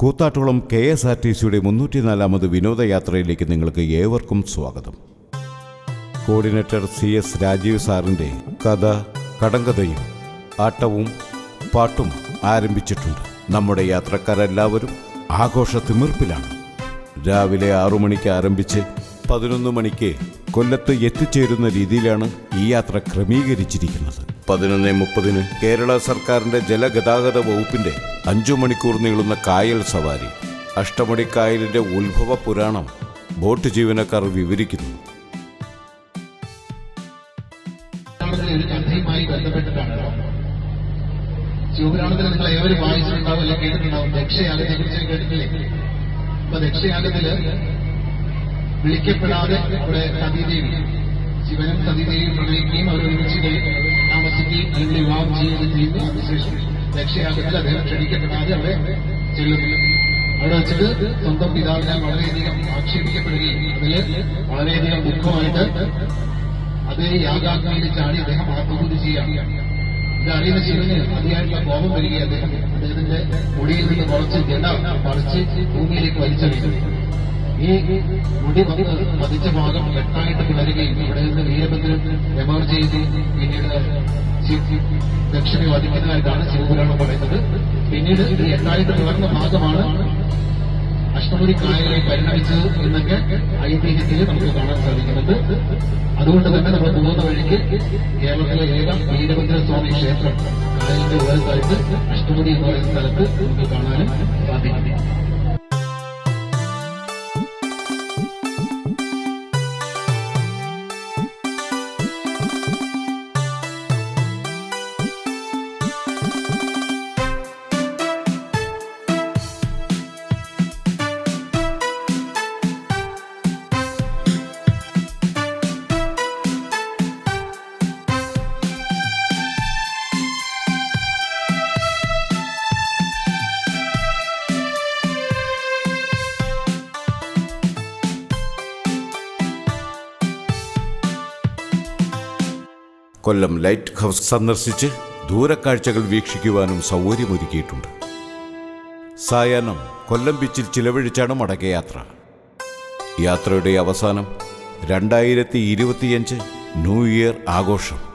Koothattukulam K S R T സിയുടെ മുന്നൂറ്റിനാലാമത് വിനോദയാത്രയിലേക്ക് നിങ്ങൾക്ക് ഏവർക്കും സ്വാഗതം. കോർഡിനേറ്റർ സി എസ് രാജീവ് സാറിന്റെ കഥ കടങ്കഥയും ആട്ടവും പാട്ടും ആരംഭിച്ചിട്ടുണ്ട്. നമ്മുടെ യാത്രക്കാരെല്ലാവരും ആഘോഷ തിമിർപ്പിലാണ് രാവിലെ ആറു മണിക്ക് ആരംഭിച്ച് പതിനൊന്ന് മണിക്ക് കൊല്ലത്ത് എത്തിച്ചേരുന്ന രീതിയിലാണ് ഈ യാത്ര ക്രമീകരിച്ചിരിക്കുന്നത്. പതിനൊന്ന് മുപ്പതിന് കേരള സർക്കാരിന്റെ ജലഗതാഗത വകുപ്പിന്റെ അഞ്ചു മണിക്കൂർ നീളുന്ന കായൽ സവാരി അഷ്ടമണി കായലിന്റെ ഉത്ഭവ പുരാണം ബോട്ട് ജീവനക്കാർ വിവരിക്കുന്നു. ശിവപുരാണത്തിൽ നിങ്ങൾ ഏവരും വായിച്ചിട്ടുണ്ടാവും അല്ലെങ്കിൽ കേട്ടിട്ടുണ്ടാവും. കുറിച്ച് കേട്ടിട്ടില്ലേ? അപ്പൊ വിളിക്കപ്പെടാതെ ഇവിടെ സതീദേവി ശിവനും സതീദേവിയും പ്രണയിക്കുകയും കഴി- താമസിക്കുകയും അല്ലെങ്കിൽ വിവാഹം ചെയ്യുകയും ചെയ്യുന്നു. അതിനുശേഷം രക്ഷയാകത്തിൽ അദ്ദേഹം ക്ഷണിക്കപ്പെടാതെ അവിടെ ചെല്ലുന്നു. അവിടെ വെച്ചിട്ട് സ്വന്തം പിതാവിനാൽ വളരെയധികം ആക്ഷേപിക്കപ്പെടുകയും അതിൽ വളരെയധികം ദുഃഖമായിട്ട് അതേ യാഗാഗ്നിയിൽ ചാടി അദ്ദേഹം ആത്മഹത്യ ചെയ്യുകയാണ്. ഇത് അറിയുന്ന ശിവന് അതിയായിട്ടുള്ള കോപം വരികയും അദ്ദേഹം അദ്ദേഹത്തിന്റെ മുടിയിൽ നിന്ന് കുറച്ച് ജഡ പറിച്ച് ഭൂമിയിലേക്ക് വലിച്ചെറിയും ഈ മുടി വന്ന് പതിച്ച ഭാഗം കെട്ടായിട്ട് പിളരുകയും ഇവിടെ നിന്ന് വീരഭദ്രൻ രമർ ചെയ്ത് പിന്നീട് ദക്ഷിണ വധിക്കുന്നതായിട്ടാണ് ശിവപുരാണം പറയുന്നത്. പിന്നീട് ഇത് എട്ടായിട്ട് പിളർന്ന ഭാഗമാണ് അഷ്ടമുടി കായലായി പരിണമിച്ചത് എന്നൊക്കെ ഐതിഹ്യത്തിൽ നമുക്ക് കാണാൻ സാധിക്കുന്നുണ്ട് അതുകൊണ്ട് തന്നെ നമ്മൾ പോകുന്ന വഴിക്ക് കേരളത്തിലെ ഏക വീരഭദ്ര സ്വാമി ക്ഷേത്രം കായലിന്റെ ഓരത്തായിട്ട് അഷ്ടമുടി എന്ന് പറയുന്ന സ്ഥലത്ത് നമുക്ക് കാണാനും സാധിക്കും. കൊല്ലം ലൈറ്റ് ഹൗസ് സന്ദർശിച്ച് ദൂരക്കാഴ്ചകൾ വീക്ഷിക്കുവാനും സൗകര്യമൊരുക്കിയിട്ടുണ്ട്. സായാഹ്നം കൊല്ലം ബീച്ചിൽ ചിലവഴിച്ചാണ് മടക്കയാത്ര. യാത്രയുടെ അവസാനം രണ്ടായിരത്തി ഇരുപത്തിയഞ്ച് ന്യൂ ഇയർ ആഘോഷം.